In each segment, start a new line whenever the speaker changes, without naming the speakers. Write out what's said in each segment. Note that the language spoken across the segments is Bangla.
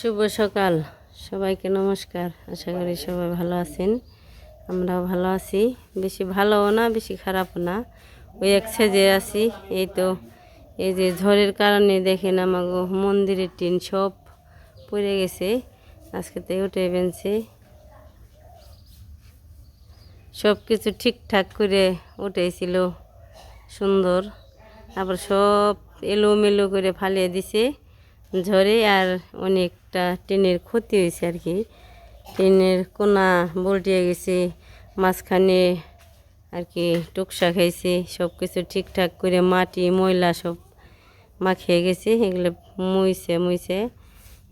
শুভ সকাল। সবাইকে নমস্কার। আশা করি সবাই ভালো আছেন। আমরাও ভালো আছি। বেশি ভালোও না, বেশি খারাপও না। ওই এক সেজে আছি। এই তো, এই যে ঝড়ের কারণে দেখেন আমাগো মন্দিরের টিন সব পড়ে গেছে। আজকে তো উঠে বেনছে সব কিছু ঠিকঠাক করে উঠেছিল। সুন্দর। আবার সব এলোমেলো করে ফালিয়ে দিছে। ঝড়ে আর অনেকটা টিনের ক্ষতি হয়েছে আর কি। টিনের কোনা বল্টিয়ে গেছে, মাঝখানে আর কি টুকসা খাইছে সব কিছু ঠিকঠাক করে মাটি, ময়লা সব মাখিয়ে গেছে, এগুলো মুইছে মুইছে,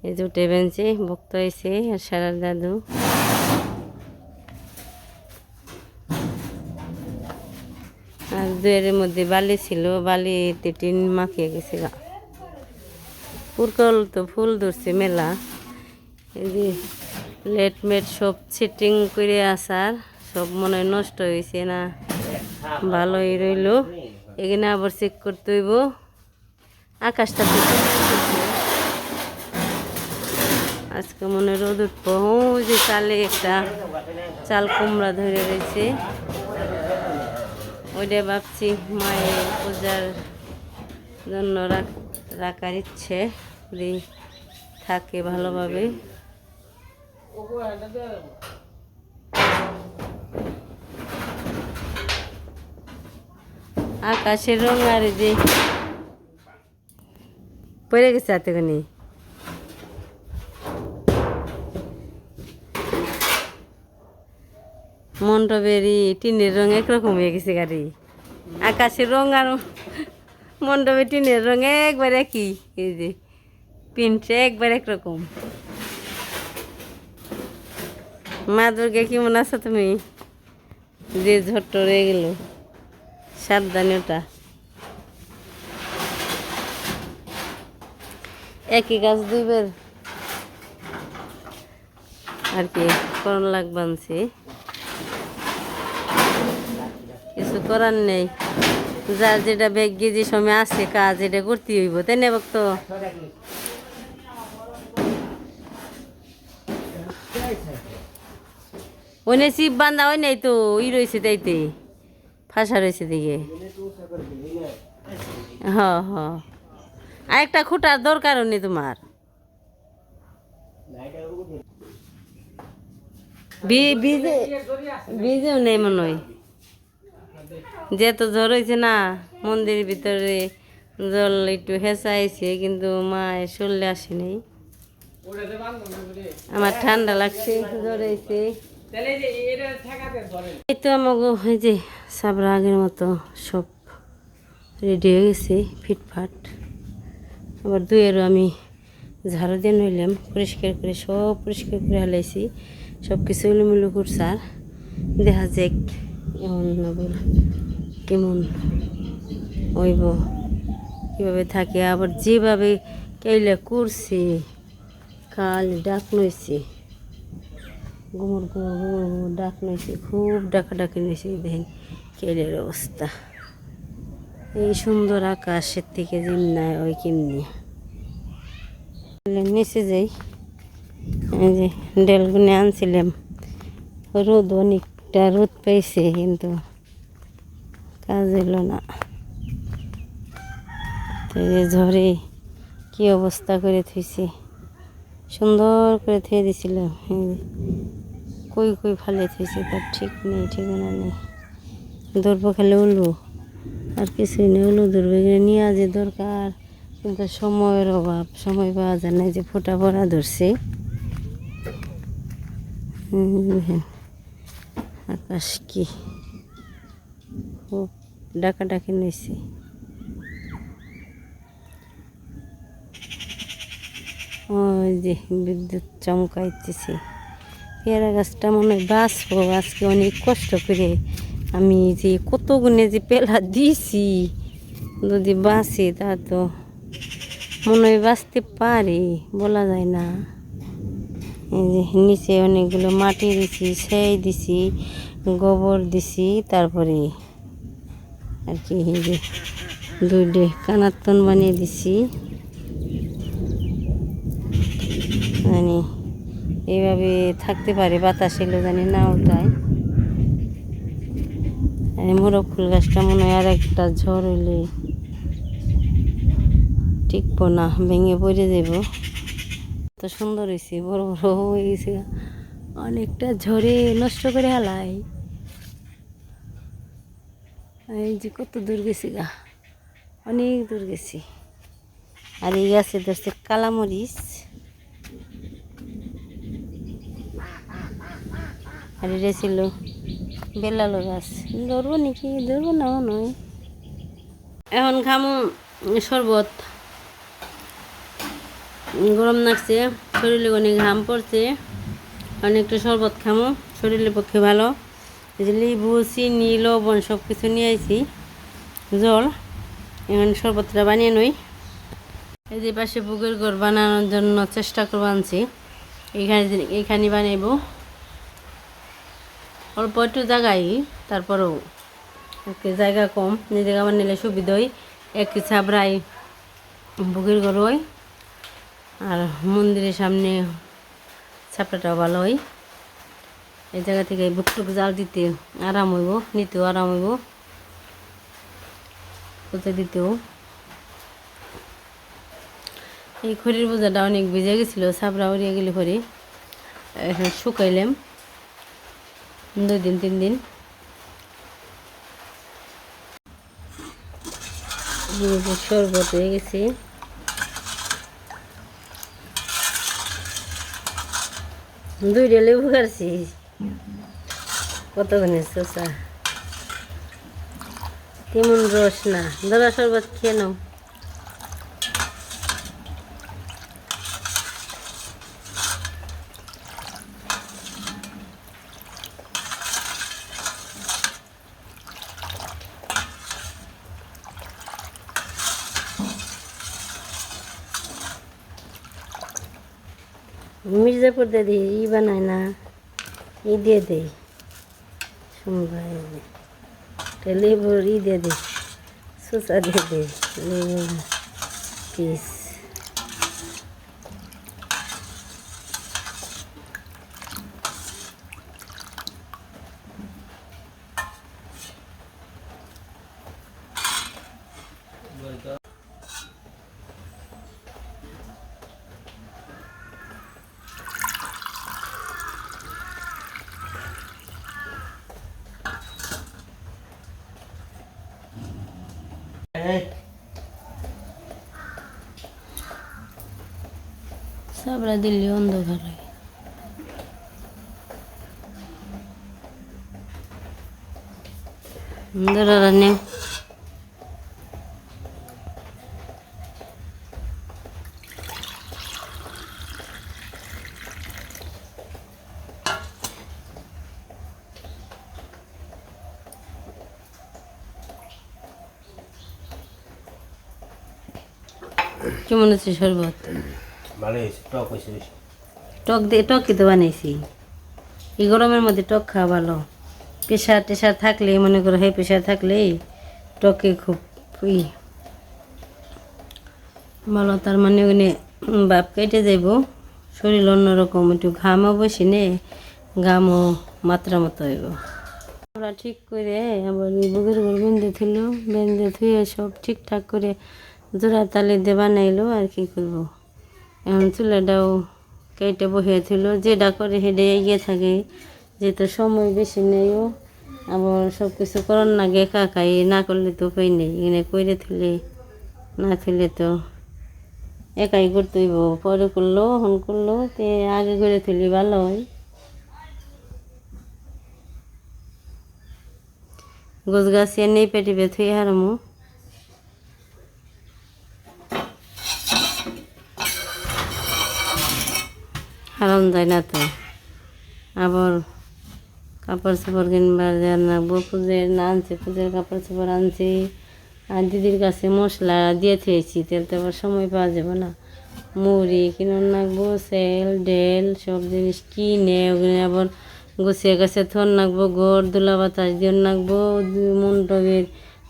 এই জুটে বেঞ্চে ভক্ত হয়েছে আর সারার দাদু। আর দুয়ের মধ্যে বালি ছিল, বালিতে টিন মাখিয়ে গেছে গা। পুরকল তো ফুল ধরছে, মেলা। এই যে লেট মেট সব সিটিং করে আসার সব মনে নষ্ট হয়েছে না, ভালোই রইল। এখানে আবার চেক করতে হইব। আকাশটা। আজকে মনে রোদ উঠবো। যে চালে একটা চাল কুমড়া ধরে রয়েছে। ওইটা ভাবছি মায়ের পূজার জন্য রাখ- রাখার ইচ্ছে, যদি থাকে ভালোভাবে। আকাশের রং আর যে পড়ে গেছে হাতেখানি মণ্ডপেরই টিনের রং একরকম হয়ে গেছে গাড়ি। আকাশের রং আর মণ্ডপে টিনের রং একবার একই, এই যে পিনছে একবার একরকম। মা দুর্গা কেমন আছো তুমি? যে ঝট্ট রয়ে গেল, সাবধানে ওটা একই গাছ দুইবার। আর কি করণ লাগবানছি কিছু করার নেই। যার যেটা ব্যাগে যে সময় আছে কাজ এটা করতে হইব, তাই না তো ওই নে শিব বান্ধা ওই নাই তো, ই রয়েছে তাইতে, ফাঁসা রয়েছে দিকে। হ হ। আর একটা খুঁটার দরকারও নেই তোমার। বীজেও নেই মনে হয়। যেহেতু জ্বর হয়েছে না, মন্দিরের ভিতরে জল একটু হেঁচাইছে কিন্তু মা শরীরে আসেনি। আমার ঠান্ডা লাগছে, জ্বর হয়েছে এই তো আমাকে যে সাবরা আগের মতো সব রেডি হয়ে গেছে, ফিটফাট। আবার দুয়েরও আমি ঝাড়ু দিয়ে নইলাম, পরিষ্কার করে, সব পরিষ্কার করে হালাইছি। সব কিছু এলোমেলো করছে আর, দেখা যাক, এমন কেমন হইব? কীভাবে থাকে? আবার যেভাবে কেইলে করছি, কাল ডাক নইছে গুমর গুমর গুমর গুমর ডাক নইছে খুব ডাকা ডাকি নইছে দেখেন কেলের অবস্থা। এই সুন্দর আকাশের থেকে যেমনায় ওই কেমনি? নিচে যাই। এই যে ডেলগুনে আনছিলাম। রোদ অনেকটা রোদ পেয়েছে কিন্তু কাজ এলো না। তো কি অবস্থা করে থুইছে। সুন্দর করে থুয়ে দিছিল। কই কই ফালে থুইছে তার ঠিক নেই, ঠিকানা নেই। ধরবো খালে উলবো আর কিছুই নেই, উলু এখানে নিয়ে যে দরকার। কিন্তু সময়ের অভাব, সময় পাওয়া যায় না যে ফোটা পড়া ধরছে। আকাশ কি। ডাকাডাকি নিয়েছে ওই যে বিদ্যুৎ চমকাইতেছে। পেয়ারা গাছটা মনে হয় বাঁচবো, আজকে অনেক কষ্ট করে আমি যে কত গুণে যে পেলা দিছি, যদি বাঁচে তা তো মনে হয় বাঁচতে পারে, বলা যায় না। নিচে অনেকগুলো মাটি দিছি সেই দিছি, গোবর দিছি, তারপরে আর কি, এই যে দুইটে কানাত্তন বানিয়ে দিছি। জানি এইভাবে থাকতে পারে বাতাস জানি না উল্টায়। এই মোরগ ফুল গাছটা মনে হয় আর একটা ঝড় হইলে টিকবো না, ভেঙে পড়ে যাব। তো সুন্দর হয়েছে বড় বড় হয়ে গেছে, অনেকটা ঝড়ে নষ্ট করে হালাই এই যে কত দূর গেছি গা, অনেক দূর গেছি। আর এই গাছে ধরছে কালামরিচ। আর এটা ছিল বেলালো গাছ। ধরবো নাকি? ধরবো না নয়। এখন খামু শরবত। গরম লাগছে, শরীরে অনেক ঘাম পড়ছে। অনেকটা শরবত খামো, শরীরের পক্ষে ভালো। লেবু, চিনি, লবণ সব কিছু নিয়ে আইছি। জল, এখন শরবতটা বানিয়ে নই। এই যে পাশে বুকের ঘর বানানোর জন্য চেষ্টা করব আনছি। এখানে এখানে বানাইব। অল্প একটু জায়গায় তারপরেও জায়গা কম। নিজেকে আমার নিলে সুবিধা হয়। একটি ছাবড়াই বুকের ঘর হয়। আর মন্দিরের সামনে ছাপড়াটাও ভালো হয়। এই জায়গা থেকে বুকটুক জাল দিতে আরাম হইব, নিতেও আরাম হইব। কোথায় দিতেও। এই খড়ির বোঝাটা অনেক ভিজে গেছিল, ছাপড়া উড়িয়ে গেলে পরে এখন শুকাইলাম। দুই দিন, তিন দিন। শরবত হয়ে গেছে। দুইটা লেবু কাটছি কতক্ষণে শসা তেমন রস না। দাদা শরবত খেয়ে নাও। মির্জাপুর দিদি ই বানায় না। ই দিয়ে দে। সোমবার লেবুর ই দিয়ে দে। শসা দিয়ে দে। লেবুর পিস সাবরা দিল্লি অন্ধকার হয় ধরো কেমন আছে শরবত?
টক হয়েছে বেশি।
টক দিয়ে টক তো বানাইছি। এই গরমের মধ্যে টক খাওয়া ভালো। প্রেশার টেশার থাকলে মনে করো হাই প্রেশার থাকলে টকে খুব ই। ভালো, তার মানে ওখানে বাপ কেটে যাইব। শরীর অন্যরকম, একটু ঘামও বেশি নে, ঘামও মাত্রা মতো হইব। আমরা ঠিক করে আবার ওই বুকের ঘর বেঁধে থইল, বেঁধে থুয়ে সব ঠিকঠাক করে জোড়া তালে দিয়ে বানাইলো, আর কি করব? এখন চুলাটাও কেটে বসিয়েছিল, যেটা করে হেডে এগিয়ে থাকে যেহেতু সময় বেশি নেইও আবার সব কিছু করার না গে একা একাই না করলে তো উপায় নেই এখানে করে থুলে না থুলে তো একাই করতে হইব। পরে করল হন করল, তে আগে করে থুলি ভালো হয়। গোছ গাছিয়ে নেই পেটে বেথুই হারামো। হারাম যায় না তো। আবার কাপড় চোপড় কিনবার রাখব পুজোর না আনছে, পুজোর কাপড় চোপড় আনছি। আর দিদির কাছে মশলা দিয়ে থেয়েছি, তেল তো আবার সময় পাওয়া যাবে না। মুড়ি কিনে রাখব সেল ডেল, সব জিনিস কিনে ওগুলো আবার গুছিয়ে গাছে থন নাকবো ঘর দোলা বাতাস দিয়ে নাকবো মন্টবের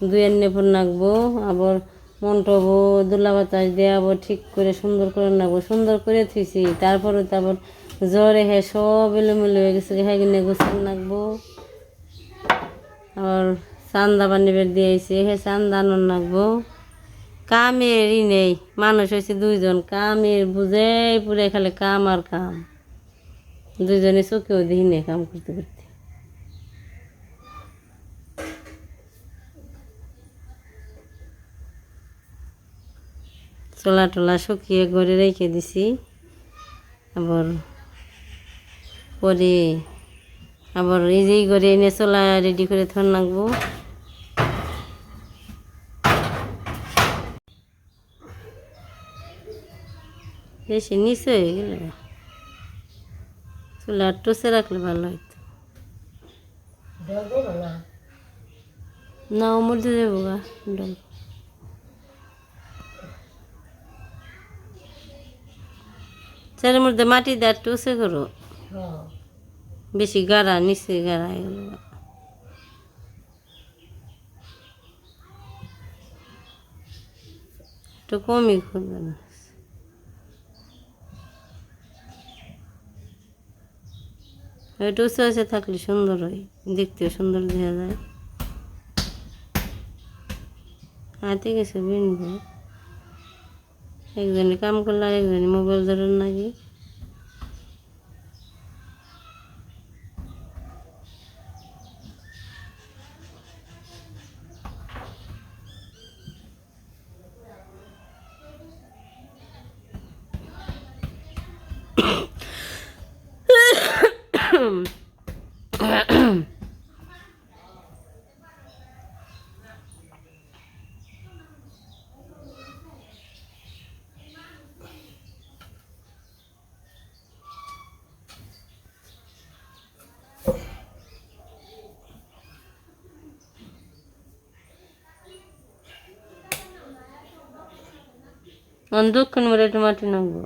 দুয়ের নেফর নাকবো, আবার মন্টবো দুলা বাতাস দেওয়াবো ঠিক করে সুন্দর করে রাখব সুন্দর করে থুইছি। তারপরে তারপর জ্বরে হ্যাঁ সব এলোমেলো হয়ে গেছে হ্যাঁ কিনে গোসল নাকবো। আর চান্দা বানিবার দিয়েছে হ্যাঁ চান্দা আনন নাকবো। কামেরই নেই, মানুষ হয়েছে দুইজন, কামের বুঝে পুরে খালে কাম আর কাম। দুইজনে চোখেও দেখি নেই কাম করতে করতে। চোলা টোলা শুকিয়ে ঘরে রেখে দিছি। আবার পরে আবার এই যে করে এনে চোলা রেডি করে থন লাগবো। বেশি নিচে হয়ে গেল চুলা টসে রাখলে ভালো হইতো। না মধ্যে দেবো গা ডল চারের মধ্যে মাটি দেওয়ার টসে করো। বেশি গাড়া নিচে গাড়া এগুলো। একটু কমই করবে না। একটু উঁচু উঁচু থাকলে সুন্দর হয় দেখতেও সুন্দর দেখা যায়। হাতে গেছে বিনবো। একজনে কাম করলে আর একজনে মোবাইল ধরেন নাকি? ಒಂದಕ್ಕೆ ರೇಟ್ ಮಾಡ್ರಿ ನಂಗೆ.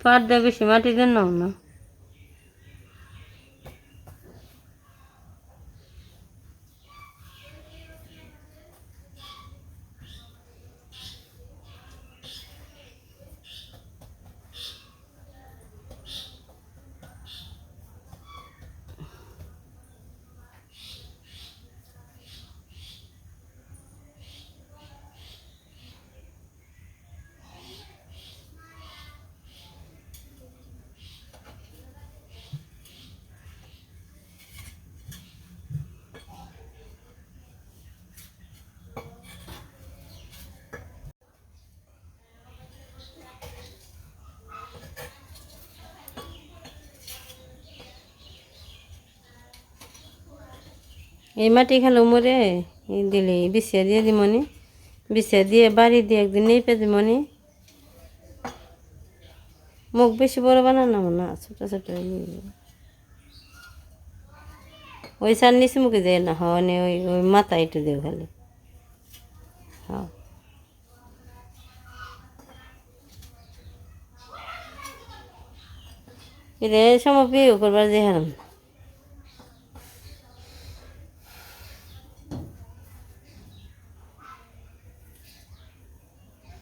ಪಾರ್ದ ಬಿಸಿ ಮಾಡಿದ್ದೇನೆ ನಾವು এই মাটি খেলো মরে, এই দিলে বিছিয়া দিয়ে দিমনি। বিছিয়া দিয়ে বাড়ি দিয়ে একদিন নেই পে দিমনি। মুখ বেশি বড় বানানো না, ছোট ছোট। ওই সার নিচে মুখে দেয় না হওয়ানে ওই ওই মাথা একটু দেও খালি। হ্যাঁ। এটা সময় বিয়ে করবার যে হারাম।